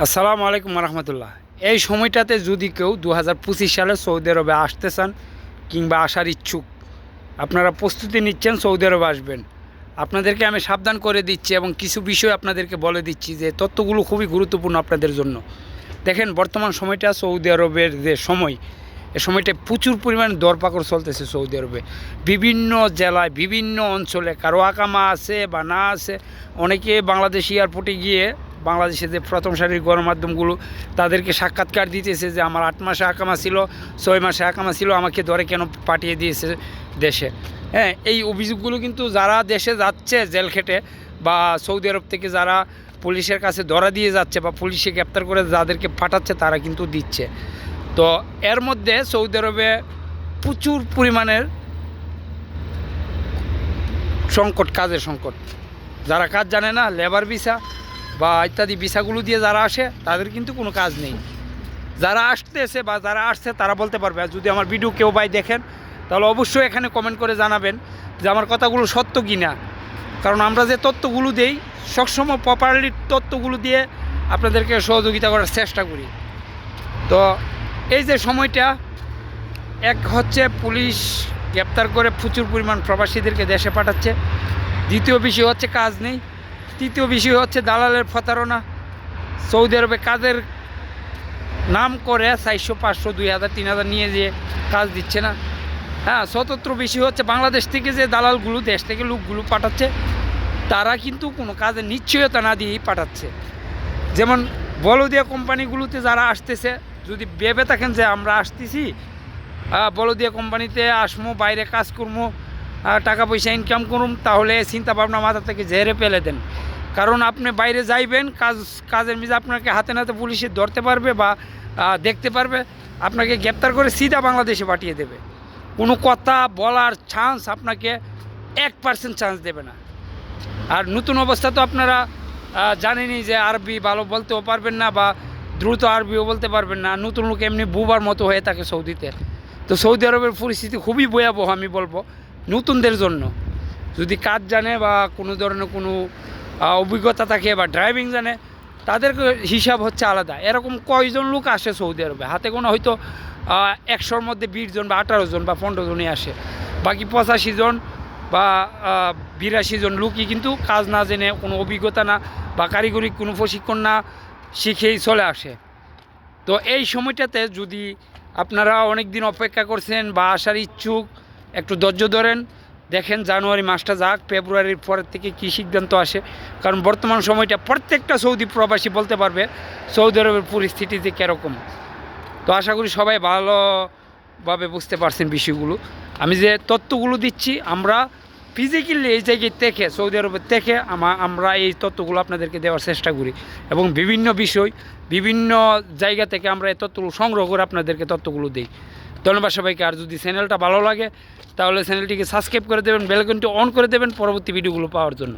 আসসালামু আলাইকুম রহমতুল্লাহ। এই সময়টাতে যদি কেউ দু হাজার পঁচিশ সালে সৌদি আরবে আসতে চান কিংবা আসার ইচ্ছুক, আপনারা প্রস্তুতি নিচ্ছেন, সৌদি আরবে আসবেন। আপনাদেরকে আমি সাবধান করে দিচ্ছি এবং কিছু বিষয় আপনাদেরকে বলে দিচ্ছি যে তথ্যগুলো খুবই গুরুত্বপূর্ণ আপনাদের জন্য। দেখেন, বর্তমান সময়টা সৌদি আরবের যে সময়, এ সময়টা প্রচুর পরিমাণে দরপাকড় চলতেছে সৌদি আরবে। বিভিন্ন জেলায়, বিভিন্ন অঞ্চলে কারও আকামা আছে বা না আছে, অনেকে বাংলাদেশ এয়ারপোর্টে গিয়ে বাংলাদেশে যে প্রথম সারির গণমাধ্যমগুলো তাদেরকে সাক্ষাৎকার দিতেছে যে আমার আট মাসে আকামা ছিল, ছয় মাসে আকামা ছিল, আমাকে ধরে কেন পাঠিয়ে দিয়েছে দেশে? হ্যাঁ এই অভিযোগগুলো কিন্তু যারা দেশে যাচ্ছে জেল খেটে বা সৌদি আরব থেকে যারা পুলিশের কাছে ধরা দিয়ে যাচ্ছে বা পুলিশে গ্রেপ্তার করে যাদেরকে পাঠাচ্ছে, তারা কিন্তু দিচ্ছে। তো এর মধ্যে সৌদি আরবে প্রচুর পরিমাণের সংকট, কাজের সংকট। যারা কাজ জানে না, লেবার ভিসা বা ইত্যাদি ভিসাগুলো দিয়ে যারা আসে, তাদের কিন্তু কোনো কাজ নেই। যারা আসতেছে বা যারা আসছে, তারা বলতে পারবে, আর যদি আমার ভিডিও কেউ ভাই দেখেন, তাহলে অবশ্যই এখানে কমেন্ট করে জানাবেন যে আমার কথাগুলো সত্য কি না কারণ আমরা যে তথ্যগুলো দেই, সবসময় প্রপারলি তথ্যগুলো দিয়ে আপনাদেরকে সহযোগিতা করার চেষ্টা করি। তো এই যে সময়টা, এক হচ্ছে পুলিশ গ্রেপ্তার করে প্রচুর পরিমাণ প্রবাসীদেরকে দেশে পাঠাচ্ছে। দ্বিতীয় বিষয় হচ্ছে কাজ নেই। তৃতীয় বিষয় হচ্ছে দালালের প্রতারণা। সৌদি আরবে কাজের নাম করে চারশো, পাঁচশো, দুই হাজার, তিন হাজার নিয়ে যেয়ে কাজ দিচ্ছে না। হ্যাঁ স্বতন্ত্র বিষয় হচ্ছে বাংলাদেশ থেকে যে দালালগুলো দেশ থেকে লোকগুলো পাঠাচ্ছে, তারা কিন্তু কোনো কাজের নিশ্চয়তা না দিয়েই পাঠাচ্ছে। যেমন বলদিয়া কোম্পানিগুলোতে যারা আসতেছে, যদি ভেবে থাকেন যে আমরা আসতেছি বলদিয়া কোম্পানিতে আসমো বাইরে কাজ করব টাকা পয়সা ইনকাম করুন তাহলে চিন্তা ভাবনা মাথা থেকে ঝেড়ে ফেলে দেন। কারণ আপনি বাইরে যাইবেন কাজ কাজের মিজে আপনাকে হাতে নাতে পুলিশে ধরতে পারবে বা দেখতে পারবে আপনাকে গ্রেপ্তার করে সিধা বাংলাদেশে পাঠিয়ে দেবে। কোনো কথা বলার চান্স আপনাকে এক পার্সেন্ট চান্স দেবে না। আর নতুন অবস্থা তো আপনারা আহ, জানেনই যে আরবি ভালো বলতেও পারবেন না বা দ্রুত আরবিও বলতে পারবেন না। নতুন লোক এমনি বুবার মতো হয়ে থাকে সৌদিতে। তো সৌদি আরবের পরিস্থিতি খুবই ভয়াবহ আমি বলব। নতুনদের জন্য। যদি কাজ জানে বা কোনো ধরনের কোনো অভিজ্ঞতা থাকে বা ড্রাইভিং জানে তাদের হিসাব হচ্ছে আলাদা। এরকম কয়জন লোক আসে সৌদি আরবে? হাতে কোনো হয়তো একশোর মধ্যে বিশ জন বা আঠারো জন বা পনেরো জনই আসে। বাকি পঁচাশি জন বা বিরাশি জন লোকই কিন্তু কাজ না জেনে কোনো অভিজ্ঞতা না বা কারিগরি কোনো প্রশিক্ষণ না শিখেই চলে আসে। তো এই সময়টাতে যদি আপনারা অনেক দিন অপেক্ষা করছেন বা আসার ইচ্ছুক একটু ধৈর্য ধরেন, দেখেন জানুয়ারি মাসটা যাক, ফেব্রুয়ারির পরের থেকে কী সিদ্ধান্ত আসে। কারণ বর্তমান সময়টা প্রত্যেকটা সৌদি প্রবাসী বলতে পারবে, সৌদি আরবের পরিস্থিতি যে কীরকম। তো আশা করি সবাই ভালোভাবে বুঝতে পারছেন বিষয়গুলো। আমি যে তথ্যগুলো দিচ্ছি, আমরা ফিজিক্যালি এই জায়গায় থেকে, সৌদি আরবের থেকে আমা- আমরা এই তত্ত্বগুলো আপনাদেরকে দেওয়ার চেষ্টা করি। এবং বিভিন্ন বিষয়, বিভিন্ন জায়গা থেকে আমরা এই তথ্যগুলো সংগ্রহ করে আপনাদেরকে তত্ত্বগুলো দিই। ধন্যবাদ সবাইকে। আর যদি চ্যানেলটা ভালো লাগে, তাহলে চ্যানেলটিকে সাবস্ক্রাইব করে দেবেন বেলকনটি অন করে দেবেন পরবর্তী ভিডিওগুলো পাওয়ার জন্য।